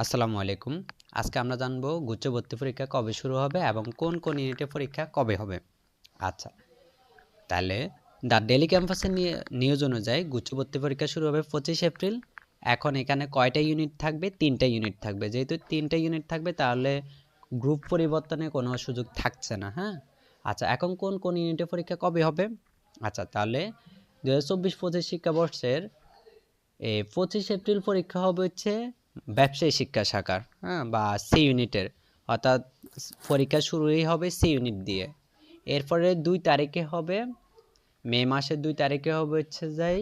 আসসালামু আলাইকুম। আজকে আমরা জানব গুচ্ছ ভর্তি পরীক্ষা কবে শুরু হবে এবং কোন কোন ইউনিটের পরীক্ষা কবে হবে। আচ্ছা তাহলে দ্য ডেলি ক্যাম্পাসের নিয়োজ অনুযায়ী গুচ্ছ ভর্তি পরীক্ষা শুরু হবে পঁচিশ এপ্রিল। এখন এখানে কয়টা ইউনিট থাকবে? তিনটা ইউনিট থাকবে। যেহেতু তিনটা ইউনিট থাকবে, তাহলে গ্রুপ পরিবর্তনে কোনো সুযোগ থাকছে না হ্যাঁ? আচ্ছা এখন কোন কোন ইউনিটের পরীক্ষা কবে হবে? আচ্ছা তাহলে দু হাজার চব্বিশ পঁচিশ শিক্ষাবর্ষের পঁচিশ এপ্রিল পরীক্ষা হবে হচ্ছে ব্যবসায়ী শিক্ষা শাখার হ্যাঁ বা সি ইউনিটের। অর্থাৎ পরীক্ষা শুরুই হবে সি ইউনিট দিয়ে। এরপরে দুই তারিখে হবে, মে মাসের দুই তারিখে হবে হচ্ছে যাই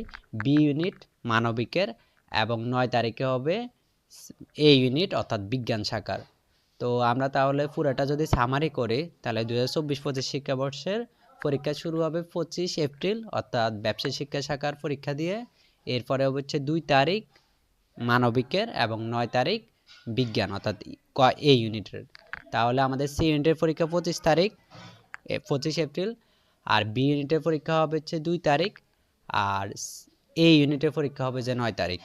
বি ইউনিট মানবিকের এবং নয় তারিখে হবে এ ইউনিট অর্থাৎ বিজ্ঞান শাখার। তো আমরা তাহলে পুরোটা যদি সামারি করি, তাহলে দু হাজার চব্বিশ পঁচিশ শিক্ষাবর্ষের পরীক্ষা শুরু হবে পঁচিশ এপ্রিল, অর্থাৎ ব্যবসায়ী শিক্ষা শাখার পরীক্ষা দিয়ে। এরপরে হচ্ছে দুই তারিখ মানবিকের এবং নয় তারিখ বিজ্ঞান, অর্থাৎ ক- এ ইউনিটের। তাহলে আমাদের সি ইউনিটের পরীক্ষা পঁচিশ তারিখ পঁচিশ এপ্রিল, আর বি ইউনিটের পরীক্ষা হবে হচ্ছে দুই তারিখ, আর এ ইউনিটের পরীক্ষা হবে যে নয় তারিখ।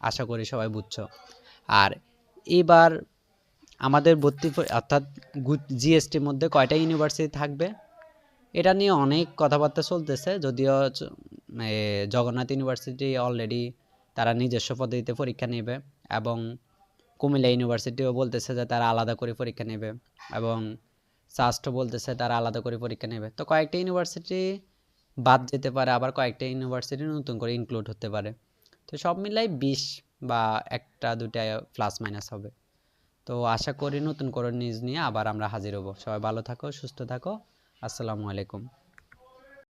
আশা করি সবাই বুঝছ। আর এবার আমাদের ভর্তি অর্থাৎ জিএসটির মধ্যে কয়টা ইউনিভার্সিটি থাকবে? এটা নিয়ে অনেক কথাবার্তা চলতেছে, যদিও জগন্নাথ ইউনিভার্সিটি অলরেডি তারা নিজস্ব পদ্ধতিতে পরীক্ষা নেবে এবং কুমিল্লা ইউনিভার্সিটিও বলতেছে যে তারা আলাদা করে পরীক্ষা নেবে এবং সাস্টও বলতেছে তারা আলাদা করে পরীক্ষা নেবে। তো কয়েকটা ইউনিভার্সিটি বাদ যেতে পারে, আবার কয়েকটা ইউনিভার্সিটি নতুন করে ইনক্লুড হতে পারে। তো সব মিলাই বিশ বা একটা দুটা প্লাস মাইনাস হবে। তো আশা করি নতুন করে নিউজ নিয়ে আবার আমরা হাজির হব। সবাই ভালো থাকো, সুস্থ থাকো। আসসালামু আলাইকুম।